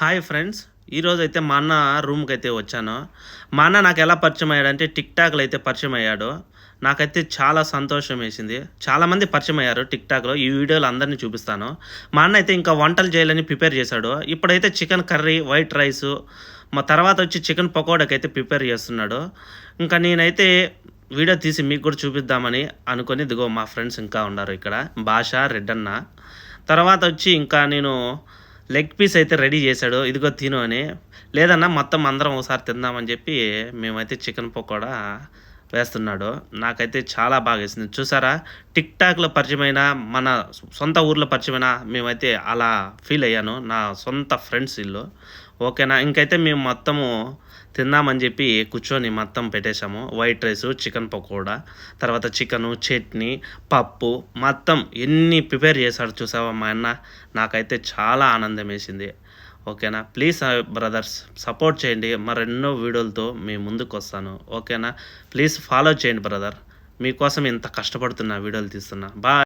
Hi friends ఈరోజు అయితే మా అన్న రూమ్కి అయితే వచ్చాను. మా అన్న నాకు ఎలా పరిచయం అయ్యాడంటే టిక్ టాక్లో అయితే పరిచయం అయ్యాడు నాకైతే చాలా సంతోషం వేసింది. చాలామంది పరిచయం అయ్యారు టిక్ టాక్లో. ఈ వీడియోలు అందరినీ చూపిస్తాను. మా అన్న అయితే ఇంకా వంటలు చేయాలని ప్రిపేర్ చేశాడు. ఇప్పుడైతే చికెన్ కర్రీ వైట్ రైస్ మా తర్వాత వచ్చి చికెన్ పకోడాకి అయితే ప్రిపేర్ చేస్తున్నాడు. ఇంకా నేనైతే వీడియో తీసి మీకు కూడా చూపిద్దామని అనుకొని దిగో మా ఫ్రెండ్స్ ఇంకా ఉన్నారు ఇక్కడ. భాష రెడ్డన్న. తర్వాత వచ్చి ఇంకా నేను లెగ్ పీస్ అయితే రెడీ చేశాడు. ఇదిగో తిను అని. లేదన్నా మొత్తం అందరం ఒకసారి తిందామని చెప్పి మేమైతే చికెన్ పకోడా వేస్తున్నాడు. నాకైతే చాలా బాగా వేసింది. చూసారా? టిక్ టాక్లో పరిచయమైన మన సొంత ఊర్లో పరిచయమైన మేమైతే అలా ఫీల్ అయ్యాను. నా సొంత ఫ్రెండ్స్ ఇల్లు ఓకేనా? ఇంకైతే మేము మొత్తము తిందామని చెప్పి కూర్చొని మొత్తం పెట్టేశాము. వైట్ రైస్ చికెన్ పకోడా తర్వాత చికెను చట్నీ పప్పు మొత్తం ఎన్ని ప్రిపేర్ చేశాడు చూసావా మా అన్న? నాకైతే చాలా ఆనందం వేసింది. ఓకేనా? ప్లీజ్ బ్రదర్స్ సపోర్ట్ చేయండి. మరెన్నో వీడియోలతో మీ ముందుకు వస్తాను. ఓకేనా? ప్లీజ్ ఫాలో చేయండి బ్రదర్. మీకోసం ఇంత కష్టపడుతున్నా వీడియోలు తీస్తున్నా. బాయ్.